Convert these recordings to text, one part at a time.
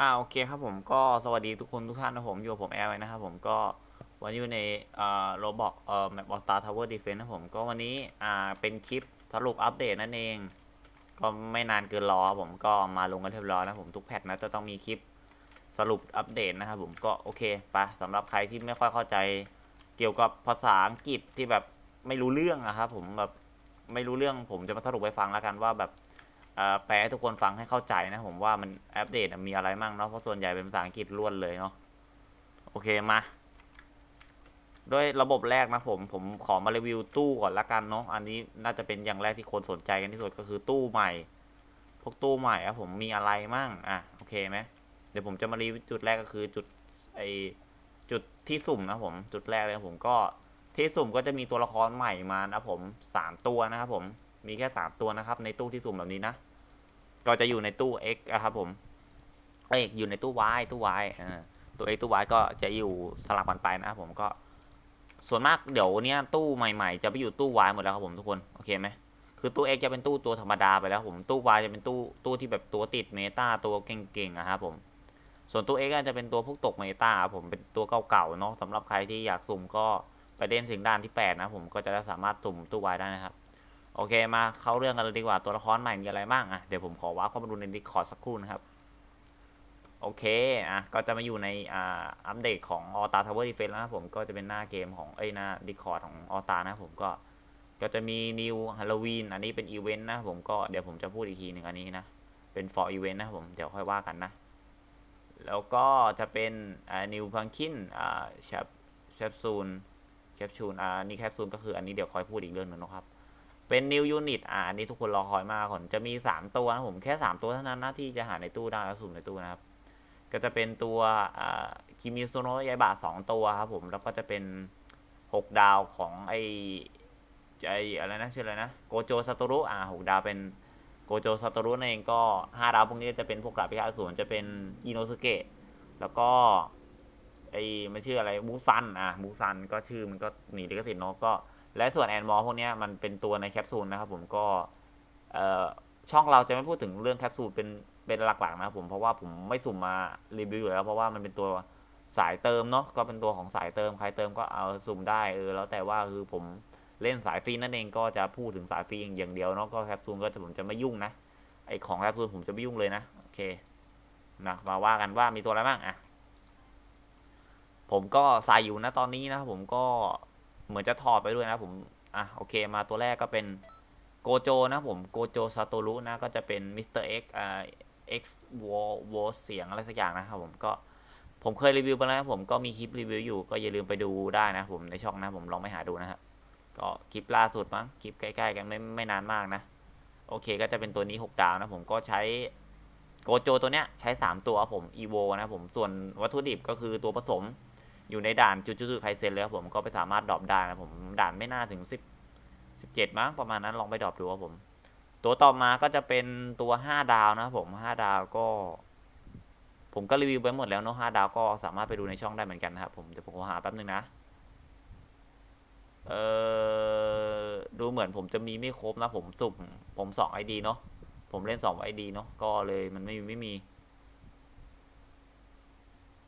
อ่าโอเคครับผมก็สวัสดีทุกคนทุกท่านนะผมอยู่กับผมแอร์ไว้นะครับผมก็วันนี้อยู่ในเอ่าโรบอกเอ่อแมปบอสตาร์ทาวเวอร์ดีเฟนต์นะผมก็วันนี้อ่าเป็นคลิปสรุปอัปเดตนั่นเอง ก็ไม่นานเกินรอครับผมก็มาลงกันเรียบร้อยนะผมทุกแพทนะจะต้องมีคลิปสรุปอัปเดตนะครับผมก็โอเคไปสำหรับใครที่ไม่ค่อยเข้าใจ เกี่ยวกับภาษาอังกฤษที่แบบไม่รู้เรื่องอะครับผมแบบไม่รู้เรื่องผมจะมาสรุปให้ฟังแล้วกันว่าแบบ แปลให้ทุกคนฟังให้เข้าใจนะผมว่ามันอัปเดตมีอะไรมั่งเนาะเพราะส่วนใหญ่เป็นภาษาอังกฤษล้วนเลยเนาะโอเคมาด้วยระบบแรกนะผม ผมขอมารีวิวตู้ก่อนละกันเนาะอันนี้น่าจะเป็นอย่างแรกที่คนสนใจกันที่สุดก็คือตู้ใหม่ พวกตู้ใหม่อะผมมีอะไรมั่งอะโอเคไหมเดี๋ยวผมจะมารีวิวจุดแรกก็คือจุดไอจุดที่สุ่มนะผมจุดแรกเลยผมก็ที่สุ่มก็จะมีตัวละครใหม่มานะผมสามตัวนะครับผมมีแค่สามตัวนะครับในตู้ที่สุ่มแบบนี้นะ ก็จะอยู่ในตู้ X อะครับผมเอ้ยอยู่ในตู้ Y ตู้ Y อ่าตู้ X ตู้ Y ก็จะอยู่สลับกันไปนะครับผมก็ ส่วนมากเดี๋ยวเนี้ยตู้ใหม่ๆ จะไปอยู่ตู้ Y หมดแล้วครับผมทุกคนโอเคไหมคือตู้ X จะเป็นตู้ตัวธรรมดาไปแล้วผมตู้ Y จะเป็นตู้ตู้ที่แบบตัวติดเมตาตัวเก่งๆอะครับผมส่วนตู้ X ก็จะเป็นตัวพวกตกเมตาครับผมเป็นตัวเก่าๆเนาะสำหรับใครที่อยากสุ่มก็ไปเล่นถึงด้านที่ 8 นะผมก็จะได้สามารถสุ่มตู้ Y ได้นะครับ โอเคมาเข้าเรื่องกันเลยดีกว่าตัวละครใหม่มีอะไรบ้างอะเดี๋ยวผมขอว้าเข้ามาดูในดิคอร์ดสักครู่นะครับ โอเคอะก็จะมาอยู่ในอ่าอัปเดตของออตาทาวเวอร์ดีเฟนแล้วนะผมก็จะเป็นหน้าเกมของเอ้ยหน้าดิคอร์ดของออตานะผมก็ก็จะมีนิวฮาโลวีนอันนี้เป็นอีเวนต์นะผมก็เดี๋ยวผมจะพูดอีกทีหนึ่งอันนี้นะ เป็น for event นะครับผมเดี๋ยวค่อยว่ากันนะ แล้วก็จะเป็นอ่านิวพังคินอ่าแชปแชปซูนแคปซูนอ่านี่แคปซูนก็คืออันนี้เดี๋ยวค่อยพูดอีกเรื่องหนึงนะครับ เป็น new unit อ่านี้ทุกคนรอคอยมากก่อนจะมี 3 ตัวนะผมแค่ 3 ตัวเท่านั้นหนะที่จะหาในตู้ได้แล้วสุ่มในตู้นะครับ ก็จะเป็นตัวคิมิโซโนะยายบะสองตัวครับผมแล้วก็จะเป็น 6 ดาวของไอไออะไรนะชื่ออะไรนะโกโจซาโตรุอ่าหกดาวเป็นโกโจซาโตรุนั่นเองก็5ดาวพวกนี้จะเป็นพวกกราบพิฆาตอสูรจะเป็นอิโนสุเกะแล้วก็ไอมันชื่ออะไรมูซันอะมูซันก็ชื่อมันก็หนีลิขสิทธิ์เนาะก็ และส่วนแอนมอลพวกนี้มันเป็นตัวในแคปซูลนะครับผมก็ช่องเราจะไม่พูดถึงเรื่องแคปซูลเป็นเป็นหลักๆนะครับผมเพราะว่าผมไม่สุ่มมารีวิวอยู่แล้ว เพราะว่ามันเป็นตัวสายเติมเนาะก็เป็นตัวของสายเติมใครเติมก็เอาสุ่มได้เออแล้วแต่ว่าคือผมเล่นสายฟรีนั่นเองก็จะพูดถึงสายฟรีอย่างเดียวเนาะก็แคปซูลก็จะผมจะไม่ยุ่งนะไอของแคปซูลผมจะไม่ยุ่งเลยนะโอเคนะมาว่ากันว่ามีตัวอะไรบ้างอะผมก็ใส่อยู่นะตอนนี้นะผมก็ เหมือนจะถอดไปด้วยนะผม อะโอเคมาตัวแรกก็เป็นโกโจนะผมโกโจซาโตรุนะก็จะเป็นมิสเตอร์เอ็กอ่าเอ็กซ์วอลวอเสียงอะไรสักอย่างนะครับผมก็ผมเคยรีวิวไปแล้วนะผมก็มีคลิปรีวิวอยู่ก็อย่าลืมไปดูได้นะผมในช่องนะผมลองไปหาดูนะครับก็คลิปล่าสุดมั้งคลิปใกล้ๆกันไม่ไม่นานมากนะ โอเคก็จะเป็นตัวนี้ 6 ดาวนะผมก็ใช้โกโจตัวเนี้ยใช้ 3 ตัวผมอีโวนะผมส่วนวัตถุดิบก็คือตัวผสม อยู่ในด่านจูจูซูไคเซนเลยครับผมก็ไปสามารถดรอปได้นะผมด่านไม่น่าถึงสิบสิบเจ็ดมั้งประมาณนั้นลองไปดรอปดูครับผม ตัวต่อมาก็จะเป็นตัวห้าดาวนะครับผมห้าดาวก็ ผมก็รีวิวไปหมดแล้วเนาะห้าดาวก็สามารถไปดูในช่องได้เหมือนกันนะครับผมเดี๋ยวผมหาแป๊บนึงนะเออดูเหมือนผมจะมีไม่ครบนะผมสุ่มผมสองไอดีเนาะผมเล่นสองไอดีเนาะก็เลยมันไม่ไม่มี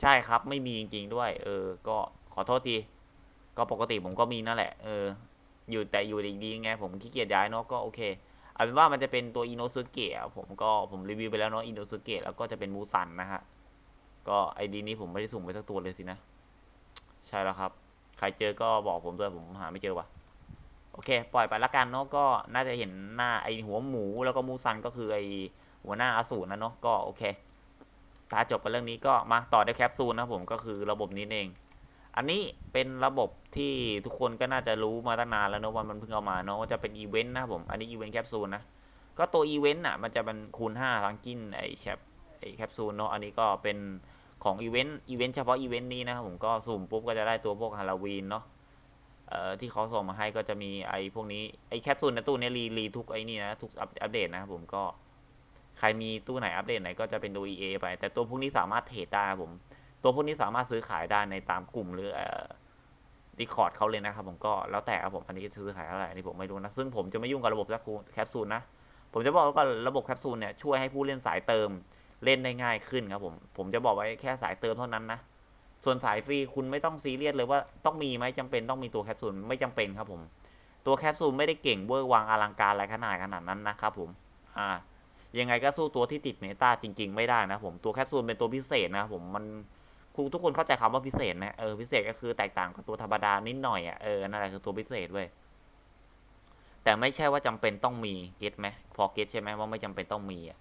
ใช่ครับ ไม่มีจริง ๆ ด้วย เออ ก็ขอโทษที ก็ปกติผมก็มีนั่นแหละ เออ อยู่แต่อยู่ดีๆไง ผมขี้เกียจย้ายเนาะ ก็โอเคเอาเป็นว่ามันจะเป็นตัวอินโนซึเกะผมก็ผมรีวิวไปแล้วเนาะอินโนซึเกะแล้วก็จะเป็นมูซันนะฮะ ก็ไอดีนี้ผมไม่ได้สุ่มไปสักตัวเลยสินะ ใช่แล้วครับ ใครเจอก็บอกผมด้วยผมหาไม่เจอวะโอเค ปล่อยไปละกันเนาะก็น่าจะเห็นหน้าไอหัวหมูแล้วก็มูซันก็คือไอหัวหน้าอสูรนะเนาะก็โอเค ถ้าจบกันเรื่องนี้ก็มาต่อด้วยแคปซูลนะผมก็คือระบบนี้เอง อันนี้เป็นระบบที่ทุกคนก็น่าจะรู้มาตั้งนานแล้วเนอะว่ามันเพิ่งเอามาเนอะว่าจะเป็นอีเวนต์นะผมอันนี้อีเวนต์แคปซูลนะก็ตัวอีเวนต์อะมันจะเป็นคูณ5ทั้งกินไอแชปไอแคปซูลเนาะอันนี้ก็เป็นของอีเวนต์อีเวนต์เฉพาะอีเวนต์นี้นะครับผมก็สุ่มปุ๊บก็จะได้ตัวพวกฮาโลวีนเนาะเอ่อที่เขาส่งมาให้ก็จะมีไอพวกนี้ไอแคปซูลในตู้เนี้ยรีรีทุกไอนี่นะทุกอัปอัปเดตนะครับผมก็ ใครมีตู้ไหนอัปเดตไหนก็จะเป็นตัว EA ไป แต่ตัวพวกนี้สามารถเทรดได้ครับผม ตัวพวกนี้สามารถซื้อขายได้ในตามกลุ่มหรือดีคอร์ดเขาเลยนะครับผมก็แล้วแต่ครับผมอันนี้ซื้อขายเท่าไหร่นนี้ผมไม่รู้นะซึ่งผมจะไม่ยุ่งกับระบบแคปซูลนะผมจะบอกว่าระบบแคปซูลเนี่ยช่วยให้ผู้เล่นสายเติมเล่นได้ง่ายขึ้นครับผมผมจะบอกไว้แค่สายเติมเท่านั้นนะส่วนสายฟรีคุณไม่ต้องซีเรียสเลยว่าต้องมีไหมจำเป็นต้องมีตัวแคปซูลไม่จำเป็นครับผมตัวแคปซูลไม่ได้เก่งเวอร์วางอลังการอะไรขนาดขนาดนั้นนะครับผมอ่า ยังไงก็สู้ตัวที่ติดเมตาจริง ๆ ไม่ได้นะผมตัวแคปซูลเป็นตัวพิเศษนะผมมันคุณทุกคนเข้าใจคำว่าพิเศษไหมเออพิเศษก็คือแตกต่างกับตัวธรรมดานิดหน่อยอะเออนั่นแหละคือตัวพิเศษเว้ยแต่ไม่ใช่ว่าจำเป็นต้องมีเก็ตไหมพอเก็ตใช่ไหมว่าไม่จำเป็นต้องมีอะ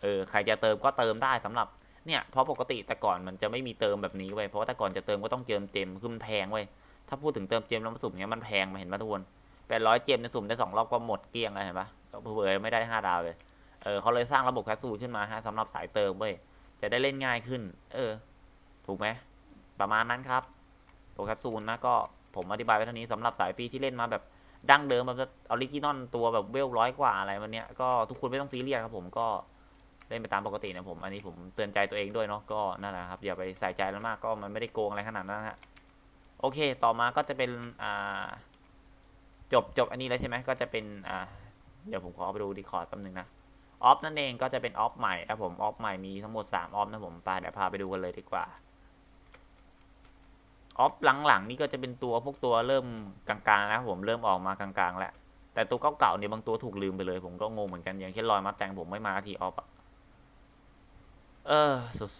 เออใครจะเติมก็เติมได้สำหรับเนี่ยเพราะปกติแต่ก่อนมันจะไม่มีเติมแบบนี้เว้ยเพราะว่าแต่ก่อนจะเติมก็ต้องเติมเจมคือมันแพงเว้ยถ้าพูดถึงเติมเจมแล้วมาสุ่มเนี้ยมันแพงมาเห็นปะทุกคนแปดร้อยเจมในสุ่มได้สองรอบก็หมดเกลี้ยงเลยเห็นปะเผื่อไม่ได้ห้าดาวเลย เออเขาเลยสร้างระบบแคปซูลขึ้นมาฮะสำหรับสายเติมเว้ยจะได้เล่นง่ายขึ้น เออ ถูกไหมประมาณนั้นครับ ตัวแคปซูลนะก็ผมอธิบายไว้เท่านี้สำหรับสายฟรีที่เล่นมาแบบดั้งเดิมแบบออริจินอลตัวแบบเวลร้อยกว่าอะไรวันเนี้ยก็ทุกคนไม่ต้องซีเรียสครับผมก็เล่นไปตามปกตินะผม อันนี้ผมเตือนใจตัวเองด้วยเนาะก็นั่นแหละครับอย่าไปใส่ใจแล้วมากก็มันไม่ได้โกงอะไรขนาดนั้นฮะโอเค ต่อมาก็จะเป็นอ่าจบจบอันนี้แล้วใช่ไหมก็จะเป็นอ่าเดี๋ยวผมขอไปดูดีคอร์ดแป๊บนึงนะ ออฟนั่นเองก็จะเป็นออฟใหม่ครับผมออฟใหม่มีทั้งหมด3ออฟนะผมไปเดี๋ยวพาไปดูกันเลยดีกว่าออฟหลังๆนี่ก็จะเป็นตัวพวกตัวเริ่มกลางๆแล้วผมเริ่มออกมากลางๆ แล้ว แต่ตัวเก่าๆเนี่ยบางตัวถูกลืมไปเลย ผมก็งงเหมือนกันอย่างเช่นลอยมาแตงผมไม่มาทีออฟอะเออ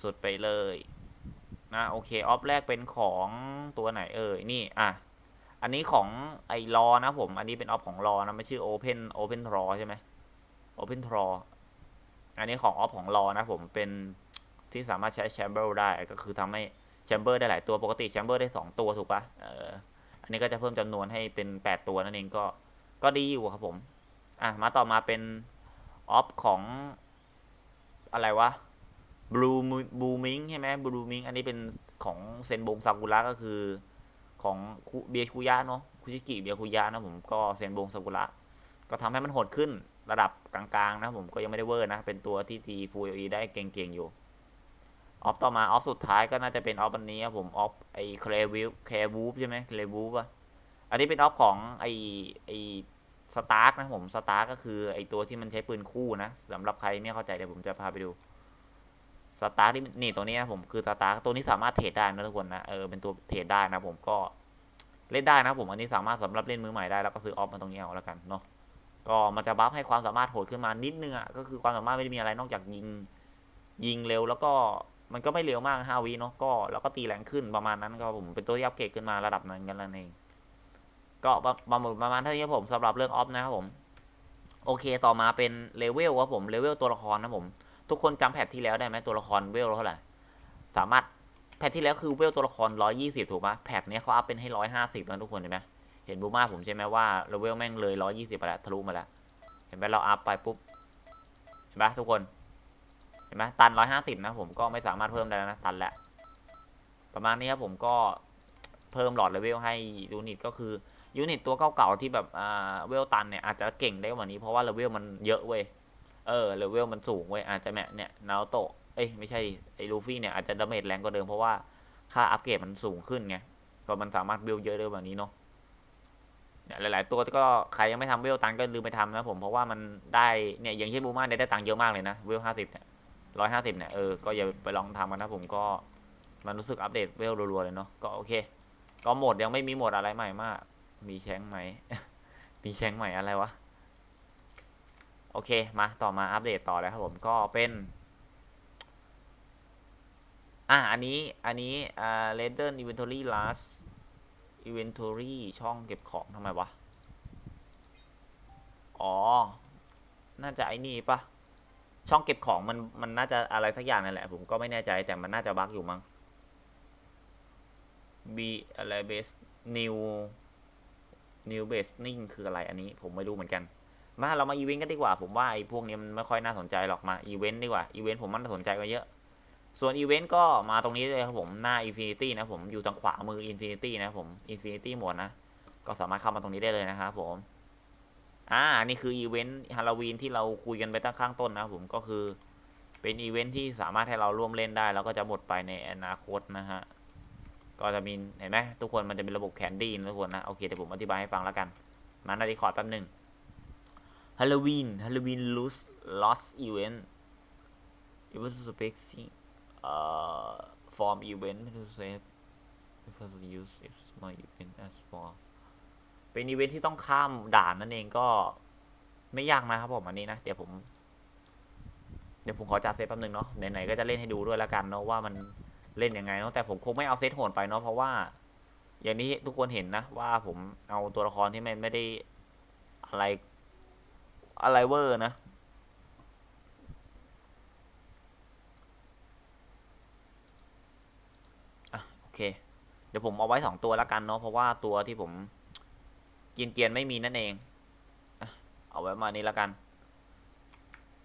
สุดๆไปเลยนะโอเคออฟแรกเป็นของตัวไหนเอ่ยนี่อะอันนี้ของไอ้รอนะผม อันนี้เป็นออฟของรอนะไม่ชื่อ Open Open Draw ใช่ไหม Open Draw อัันนี้ของออฟของรอนะผมเป็นที่สามารถใช้แชมเบอร์ได้ก็คือทำให้แชมเบอร์ได้หลายตัวปกติแชมเบอร์ได้ 2 ตัวถูกปะเอออันนี้ก็จะเพิ่มจำนวนให้เป็น 8 ตัวนั่นเองก็ก็ดีอยู่ครับผมอะมาต่อมาเป็นออฟของอะไรวะบลูบูมิงใช่ไหมบลูมิงอันนี้เป็นของเซนบงซากุระก็คือของเบียคุยะเนาะคุชิกิเบียคุยะนะผมก็เซนบงซากุระก็ทำให้มันโหดขึ้น ระดับกลางๆนะผมก็ยังไม่ได้เวอร์นะ เป็นตัวที่ตีฟูเอได้เก่งๆอยู่ ออฟต่อมาออฟสุดท้ายก็น่าจะเป็นออฟอันนี้ครับผมออฟไอเคลวิฟเคลวูฟใช่ไหมเคลวูฟอะอันนี้เป็นออฟของไอไอสตาร์กนะผมสตาร์กก็คือไอตัวที่มันใช้ปืนคู่นะสำหรับใครไม่เข้าใจเดี๋ยวผมจะพาไปดูสตาร์ที่นี่ตัวนี้นะผมคือสตาร์ตัวนี้สามารถเทรดได้นะทุกคนนะเออเป็นตัวเทรดได้นะผมก็เล่นได้นะผมอันนี้สามารถสำหรับเล่นมือใหม่ได้แล้วก็ซื้อออฟมาตรงนี้เอาแล้วกันเนาะ ก็มันจะบัฟให้ความสามารถโหดขึ้นมานิดนึงอะก็คือความสามารถไม่ได้มีอะไรนอกจากยิง ยิงเร็วแล้วก็มันก็ไม่เร็วมากห้าวิเนาะก็แล้วก็ตีแรงขึ้นประมาณนั้นก็ผมเป็นตัวที่อัปเกรดขึ้นมาระดับนั้นกันแล้วเองก็ประมาณประมาณเท่านี้ผมสำหรับเรื่องออฟนะครับผมโอเคต่อมาเป็นเลเวลครับผมเลเวลตัวละครนะผม ทุกคนจำแพทที่แล้วได้ไหมตัวละครเวลเท่าไหร่สามารถแพทที่แล้วคือเวลตัวละครร้อยี่สิบถูกปะแพทเนี้ยเขาอัพเป็นให้ร้อยห้าสิบแล้วทุกคนเห็นไหม ห็นบูมาผมใช่ไหมว่าเลเวลแม่งเลยร้อยี่สิบไปแล้วทะลุมาแล้ว เห็นไหมเราอัพไปปุ๊บ เห็นไหมทุกคน เห็นไหมตันร้อยห้าสิบนะผมก็ไม่สามารถเพิ่มได้แล้วนะตันแล้วประมาณนี้ครับผมก็เพิ่มหลอดเลเวลให้ยูนิตก็คือยูนิตตัวเก่าๆที่แบบอ่าเวลตันเนี่ยอาจจะเก่งได้กว่านี้เพราะว่าเลเวลมันเยอะเว้ย เออเลเวลมันสูงเว้ยอาจจะแม่เนี่ยนาโตะเอ้ยไม่ใช่ไอ้ลูฟี่เนี่ยอาจจะดาเมจแรงกว่าเดิมเพราะว่าค่าอัปเกรดมันสูงขึ้นไงก็มันสามารถเวลเยอะได้แบบนี้เนาะ เนี่ยหลาย ๆ ตัวก็ใครยังไม่ทำเวลตันก็ลืมไปทำนะผมเพราะว่ามันได้เนี่ยอย่างเช่นบูมาเนี่ยได้ตังเยอะมากเลยนะเวลห้าสิบเนี่ยร้อยห้าสิบเนี่ยเออก็อย่าไปลองทำกันนะผมก็มันรู้สึกอัปเดตเวลรัว ๆ เลยเนาะก็โอเค ก็โหมดยังไม่มีโหมดอะไรใหม่มาก มีแชงไหมมีแชงใหม่อะไรวะโอเคมาต่อมาอัปเดตต่อเลยครับผมก็เป็นอะอันนี้อันนี้อ่า r e d e r inventory last inventory ช่องเก็บของทำไมวะ อ๋อ น่าจะไอ้นี่ปะช่องเก็บของมันมันน่าจะอะไรสักอย่างนั่นแหละ ผมก็ไม่แน่ใจแต่มันน่าจะบั๊กอยู่มั้ง B อะไร base new new base นิ่งคืออะไรอันนี้ผมไม่รู้เหมือนกัน มาเรามาอีเวนต์กันดีกว่า ผมว่าไอ้พวกนี้มันไม่ค่อยน่าสนใจหรอกมาอีเวนต์ดีกว่าอีเวนต์ผมมันน่าสนใจกว่าเยอะ ส่วนอีเวนต์ก็มาตรงนี้เลยครับผมหน้า Infinity นะผมอยู่ทางขวามือ Infinity นะผม Infinity หมดนะ ก็สามารถเข้ามาตรงนี้ได้เลยนะครับผม อ่า นี่คืออีเวนต์ฮาโลวีนที่เราคุยกันไปตั้งข้างต้นนะผมก็คือเป็นอีเวนต์ที่สามารถให้เราร่วมเล่นได้ แล้วก็จะหมดไปในอนาคตนะฮะ ก็จะมีเห็นไหมทุกคนมันจะเป็นระบบแคนดี้นะทุกคนนะ โอเคเดี๋ยวผมอธิบายให้ฟังแล้วกัน มาในดีคอร์ดแป๊บหนึ่งฮาโลวีนฮาโลวีนลูสลอสอีเวนต์ event spacing uh form event to save because use if my event as for เป็นอีเวนท์ที่ต้องข้ามด่านนั่นเองก็ไม่ยากนะครับผมอันนี้นะ เดี๋ยวผม เดี๋ยวผมขอจัดเซตแป๊บนึงเนาะไหนๆก็จะเล่นให้ดูด้วยแล้วกันเนาะว่ามันเล่นยังไงเนาะแต่ผมคงไม่เอาเซตโหดไปเนาะเพราะว่า อย่างนี้ทุกคนเห็นนะว่าผมเอาตัวละครที่มันไม่ได้อะไรอะไรเวอร์นะ อะโอเค เดี๋ยวผมเอาไว้สองตัวแล้วกันเนาะเพราะว่าตัวที่ผมเกียนเกียนไม่มีนั่นเอง เอาไว้มานี้ล้วกัน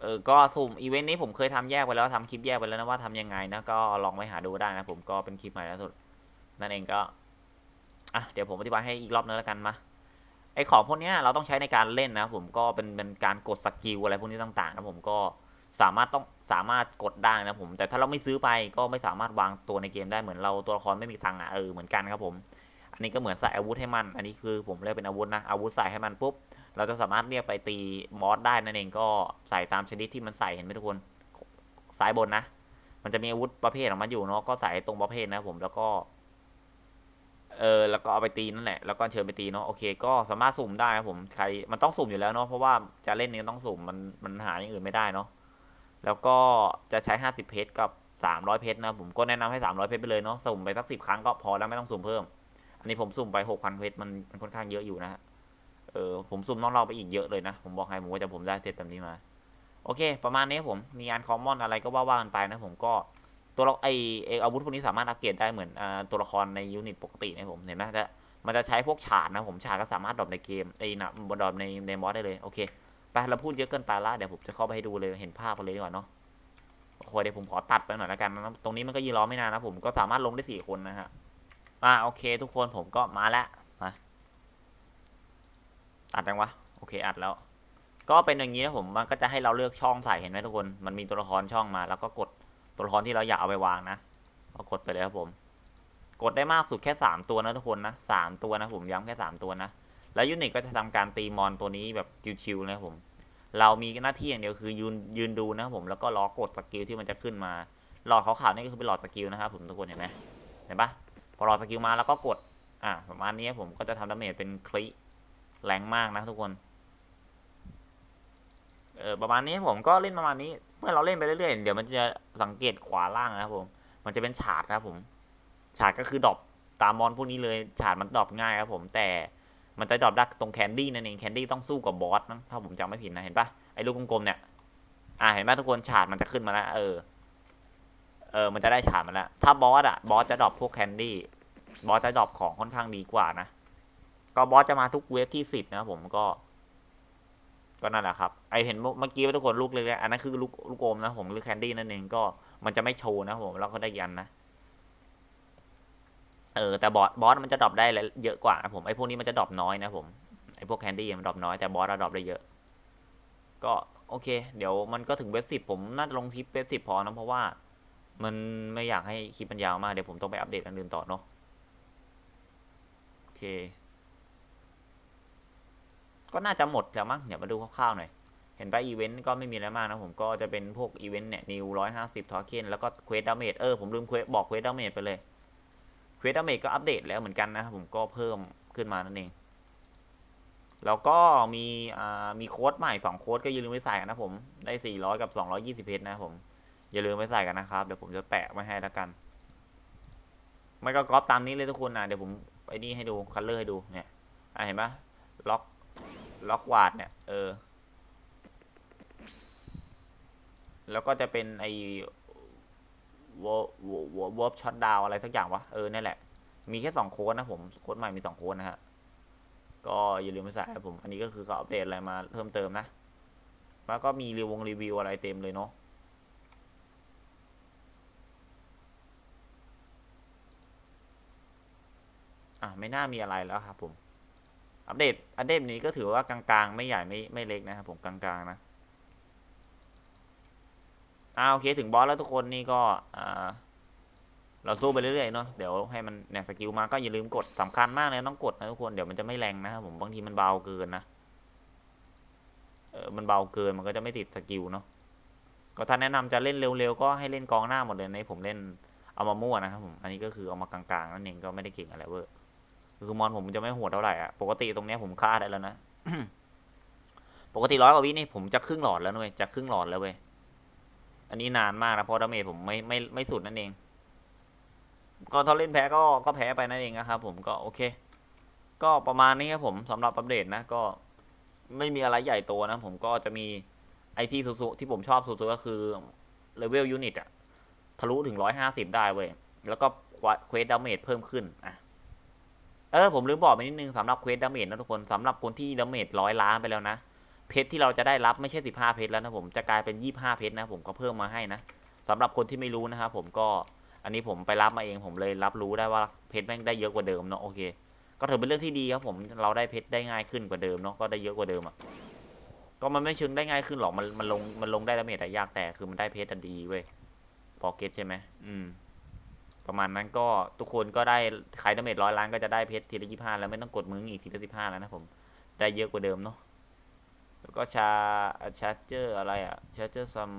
เออ ก็สุ่มอีเวนต์นี้ผมเคยทำแยกไปแล้วทำคลิปแยกไปแล้วนะว่าทำยังไงนะก็ลองไปหาดูได้นะผมก็เป็นคลิปใหม่ล่าสุด นั่นเองก็อะเดี๋ยวผมอธิบายให้อีกรอบนึงแล้วกันมาไอของพวกเนี้ยเราต้องใช้ในการเล่นนะผมก็เป็นเป็นการกดสกิลอะไรพวกนี้ต่างๆนะผมก็ สามารถต้องสามารถกดได้นะผม แต่ถ้าเราไม่ซื้อไปก็ไม่สามารถวางตัวในเกมได้เหมือนเราตัวละครไม่มีตังอะเออเหมือนกันครับผม อันนี้ก็เหมือนใส่อาวุธให้มัน อันนี้คือผมเรียกเป็นอาวุธนะอาวุธใส่ให้มันปุ๊บเราจะสามารถเรียกไปตีมอสได้นั่นเองก็ใส่ตามชนิดที่มันใส่เห็นไหมทุกคนซ้ายบนนะ มันจะมีอาวุธประเภทของมันอยู่เนาะก็ใส่ตรงประเภทนะผมแล้วก็เออแล้วก็เอาไปตีนั่นแหละแล้วก็เชิญไปตีเนาะโอเค ก็สามารถสุ่มได้ครับผมใครมันต้องสุ่มอยู่แล้วเนาะเพราะว่าจะเล่นนี้ต้องสุ่มมันมันหาอย่างอื่นไม่ได้เนาะ แล้วก็จะใช้ 50 เพชรกับ 300 เพชรนะผมก็แนะนำให้ 300 เพชรไปเลยเนาะสุ่มไปสักสิบครั้งก็พอแล้วไม่ต้องสุ่มเพิ่ม อันนี้ผมสุ่มไป 6,000 เพชรมันมันค่อนข้างเยอะอยู่นะเออผมซุ่มน้องเราไปอีกเยอะเลยนะ ผมบอกให้ผมว่าจะผมได้เซตแบบนี้มา โอเค ประมาณนี้ผมมีอันคอมมอนอะไรก็ว่าว่ากันไปนะผมก็ตัวเราไอเออาวุธพวกนี้สามารถอัปเกรดได้เหมือนอตัวละครในยูนิตปกตินะผมเห็นไหมแต่มันจะใช้พวกฉากนะผมฉากก็สามารถดรอปในเกมไอนะบดรอปในในมอสได้เลยโอเค ไปเราพูดเยอะเกินไปละเดี๋ยวผมจะเข้าไปให้ดูเลยเห็นภาพกันเลยดีกว่าเนาะโอเคเดี๋ยวผมขอตัดไปหน่อยละกันนะตรงนี้มันก็ยืนรอไม่นานนะผมก็สามารถลงได้สี่คนนะฮะอ่าโอเค ทุกคนผมก็มาแล้วมาอัดยังวะโอเคอัดแล้ว ก็เป็นอย่างนี้นะผมมันก็จะให้เราเลือกช่องใส่เห็นไหมทุกคนมันมีตัวละครช่องมา แล้วก็กดตัวละครที่เราอยากเอาไปวางนะก็กดไปเลยครับผม กดได้มากสุดแค่สามตัวนะทุกคนนะสามตัวนะผมย้ำแค่สามตัวนะ แล้วยูนิตก็จะทำการตีมอนตัวนี้แบบชิวๆนะครับผม เรามีหน้าที่อย่างเดียวคือยืนยืนดูนะครับผมแล้วก็รอกดสกิลที่มันจะขึ้นมา หลอดขาวๆนี่ก็คือเป็นหลอดสกิลนะครับผมทุกคนเห็นไหมเห็นปะพอหลอดสกิลมาแล้วก็กด อะประมาณนี้ผมก็จะทำดาเมจเป็นคลิแรงมากนะทุกคน เออประมาณนี้ผมก็เล่นประมาณนี้ เมื่อเราเล่นไปเรื่อยๆเดี๋ยวมันจะสังเกตขวาล่างนะครับผม มันจะเป็นฉากครับผม ฉากก็คือดรอปตามมอนพวกนี้เลย ฉากมันดรอปง่ายครับผมแต่ มันจะดรอปได้ตรงแคนดี้นั่นเองแคนดี้ต้องสู้กับบอสนะถ้าผมจำไม่ผิดนะเห็นปะไอ้ลูกกลมๆเนี่ยอ่าเห็นปะทุกคนฉากมันจะขึ้นมาแล้วเออเออมันจะได้ฉากมาแล้วถ้าบอสอะบอสจะดรอปพวกแคนดี้บอสจะดรอปของค่อนข้างดีกว่านะก็บอสจะมาทุกเวฟที่สิบนะผมก็ ก็นั่นแหละครับไอเห็นเมื่อกี้ว่าทุกคนลูกเล็กๆอันนั้นคือลูกลูกอมนะผมหรือแคนดี้นั่นเองก็มันจะไม่โชว์นะผมแล้วก็ได้ยันนะ เออแต่บอสบอสมันจะดรอปได้เยอะกว่านะผมไอพวกนี้มันจะดรอปน้อยนะผมไอพวกแคนดี้มันดรอปน้อยแต่บอสเราดรอปได้เยอะ ก็โอเค เดี๋ยวมันก็ถึงเว็บสิบผมน่าจะลงคลิปเว็บสิบพอนะเพราะว่า มันไม่อยากให้คลิปมันยาวมากเดี๋ยวผมต้องไปอัปเดตอันอื่นต่อเนาะโอเค ก็น่าจะหมดแล้วมั้งเดี๋ยวมาดูคร่าวๆหน่อยเห็นไปอีเวนต์ก็ไม่มีอะไรมากนะผมก็จะเป็นพวกอีเวนต์เนี่ยนิวร้อยห้าสิบทอเคนแล้วก็เควสดาเมจเออผมลืมเควสบอกเควสดาเมจไปเลย ควสดาเมจก็อัปเดตแล้วเหมือนกันนะผมก็เพิ่มขึ้นมานั่นเอง แล้วก็มีอ่ามีโค้ดใหม่สองโค้ดก็อย่าลืมไปใส่กันนะผม ได้สี่ร้อยกับสองร้อยี่สิบเพชรนะผม อย่าลืมไปใส่กันนะครับ เดี๋ยวผมจะแปะไว้ให้แล้วกัน ไม่ก็ก๊อปตามนี้เลยทุกคนนะเดี๋ยวผมไอ้นี่ให้ดูคัลเลอร์ให้ดูเนี่ยอะเห็นปะล็อกล็อกวาดเนี่ยเออ แล้วก็จะเป็นไอ วอวอวอช็อตดาวอะไรสักอย่างวะ เออนี่แหละ มีแค่สองโค้ดนะผม โค้ดใหม่มีสองโค้ดนะฮะ ก็อย่าลืมไปใส่ผม อันนี้ก็คือเขาอัปเดตอะไรมาเพิ่มเติมนะ แล้วก็มีรีวงรีวิวอะไรเต็มเลยเนาะอะไม่น่ามีอะไรแล้วครับผม อัปเดต อัปเดตนี้ก็ถือว่ากลางๆ ไม่ใหญ่ไม่ไม่เล็กนะครับผมกลางๆนะ อ่าโอเคถึงบอสแล้วทุกคนนี่ก็อ่าเราสู้ไปเรื่อยๆเนาะเดี๋ยวให้มันเนี่ยสกิลมาก็อย่าลืมกดสำคัญมากเลยต้องกดนะทุกคนเดี๋ยวมันจะไม่แรงนะครับผมบางทีมันเบาเกินนะเออมันเบาเกินมันก็จะไม่ติดสกิลเนาะก็ถ้าแนะนำจะเล่นเร็วๆก็ให้เล่นกองหน้าหมดเลยในผมเล่นเอามามั่วนะครับผมอันนี้ก็คือเอามากลางๆนั่นเองก็ไม่ได้เก่งอะไรเวอร์คือมอนผมจะไม่โหดเท่าไหร่อะปกติตรงเนี้ยผมฆ่าได้แล้วนะปกติร้อยกว่าวินี่ผมจะครึ่งหลอดแล้วนะเว้ยจะครึ่งหลอดแล้วเว้ย อันนี้นานมากนะเพราะดาเมจผมไม่ไม่ไม่สุดนั่นเอง ก็ถ้าเล่นแพ้ก็ก็แพ้ไปนั่นเองนะครับผมก็โอเค ก็ประมาณนี้ครับผมสำหรับอัปเดตนะก็ไม่มีอะไรใหญ่โตนะผมก็จะมีไอที่สุดๆที่ผมชอบสุดๆก็คือเลเวลยูนิตอะทะลุถึงร้อยห้าสิบได้เว้ย แล้วก็เควสดาเมจเพิ่มขึ้นอะเออผมลืมบอกไปนิดนึงสำหรับเควสดาเมจนะทุกคนสำหรับคนที่ดาเมจร้อยล้านไปแล้วนะ เพชรที่เราจะได้รับไม่ใช่สิบห้าเพชรแล้วนะผมจะกลายเป็นยี่ห้าเพชรนะผมก็เพิ่มมาให้นะสำหรับคนที่ไม่รู้นะครับผมก็อันนี้ผมไปรับมาเองผมเลยรับรู้ได้ว่าเพชรแม่งได้เยอะกว่าเดิมเนาะโอเค ก็ถือเป็นเรื่องที่ดีครับผมเราได้เพชรได้ง่ายขึ้นกว่าเดิมเนาะก็ได้เยอะกว่าเดิมอะก็มันไม่เชิงได้ง่ายขึ้นหรอกมันมันลงมันลงได้ดาเมจแต่ยากแต่คือมันได้เพชรอันดีเว้ยพอเก็ตใช่ไหมอืมประมาณนั้นก็ทุกคนก็ได้ขายดาเมจร้อยล้านก็จะได้เพชรทีละยี่ห้าแล้วไม่ต้องกดมึงอีกทีละสิบห้าแล้วนะผมได้เยอะกว่าเดิมเนาะ แล้วก็ชาชาร์เจอร์อะไรอะชาร์เจอร์ซัม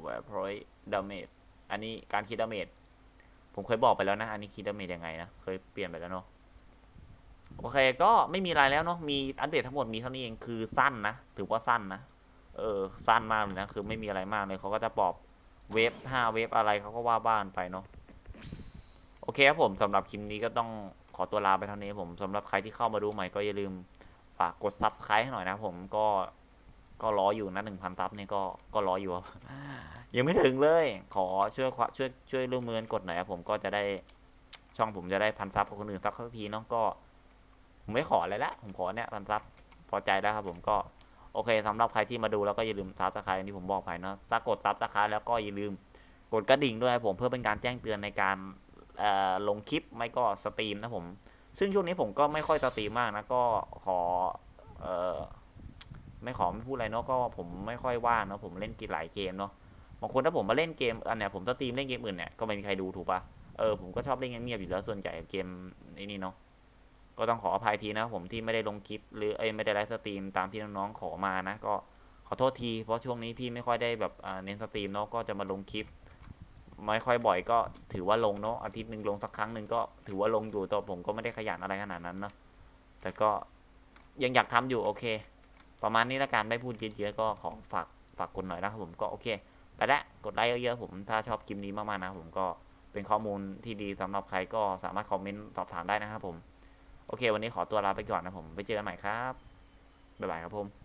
แวร์พอยดาเมจอันนี้การคิดดาเมจผมเคยบอกไปแล้วนะ อันนี้คิดดาเมจยังไงนะ เคยเปลี่ยนไปแล้วเนาะโอเค ก็ไม่มีอะไรแล้วเนาะ มีอัปเดตทั้งหมดมีเท่านี้เอง คือสั้นนะ ถือว่าสั้นนะ เออ สั้นมากเลยนะ คือไม่มีอะไรมากเลย เขาก็จะบอกเวฟห้าเวฟอะไรเขาก็ว่าบ้านไปเนาะ โอเคครับผมสำหรับคลิปนี้ก็ต้องขอตัวลาไปเท่านี้ผมสำหรับใครที่เข้ามาดูใหม่ก็อย่าลืมากกด subscribe ให้หน่อยนะผมก็ก็รออยู่นะหนึ่งพันซับเนี่ยก็ก็รออยู่ยังไม่ถึงเลย ขอช่วยช่วยช่วยร่วมมือกดหน่อยครับผมก็จะได้ช่องผมจะได้พันซับกับคนอื่นสักทีเนาะก็ ผมไม่ขออะไรละผมขอเนี่ยพันซับพอใจแล้วครับผมก็โอเคสำหรับใครที่มาดูแล้วก็อย่าลืมซับสไครต์ที่ผมบอกไปเนาะถ้ากดซับสไครต์แล้วก็อย่าลืมกดกระดิ่งด้วยผมเพื่อเป็นการแจ้งเตือนในการเอ่อลงคลิปไม่ก็สตรีมนะผม ซึ่งช่วงนี้ผมก็ไม่ค่อยสตรีมมากนะ ก็ขอเออไม่ขอไม่พูดอะไรเนาะก็ผมไม่ค่อยว่างเนาะผมเล่นกีฬหลายเกมเนาะบางคนถ้าผมมาเล่นเกมอันเนี้ยผมสตรีมเล่นเกมอื่นเนี่ยก็ไม่มีใครดูถูกปะเออผมก็ชอบเล่นเงียบๆอยู่แล้วส่วนใหญ่เกมไอ้นี่เนาะก็ต้องขออภัยทีนะผมที่ไม่ได้ลงคลิป หรือเอ้ไม่ได้ไลฟ์สตรีมตามที่น้องๆขอมานะก็ขอโทษทีเพราะช่วงนี้พี่ไม่ค่อยได้แบบเน้นสตรีมเนาะก็จะมาลงคลิป ไม่ค่อยบ่อยก็ถือว่าลงเนาะอาทิตย์หนึ่งลงสักครั้งหนึ่งก็ถือว่าลงอยู่แต่ผมก็ไม่ได้ขยันอะไรขนาดนั้นเนาะแต่ก็ยังอยากทำอยู่โอเค ประมาณนี้ละกันไม่พูดเยอะๆก็ขอฝากฝากกดหน่อยนะครับผมก็โอเคไปละกดไลค์เยอะๆผมถ้าชอบคลิปนี้มากๆนะผมก็เป็นข้อมูลที่ดีสำหรับใครก็สามารถคอมเมนต์สอบถามได้นะครับผมโอเค วันนี้ขอตัวลาไปก่อนนะผมไปเจอกันใหม่ครับบ๊ายบายครับผม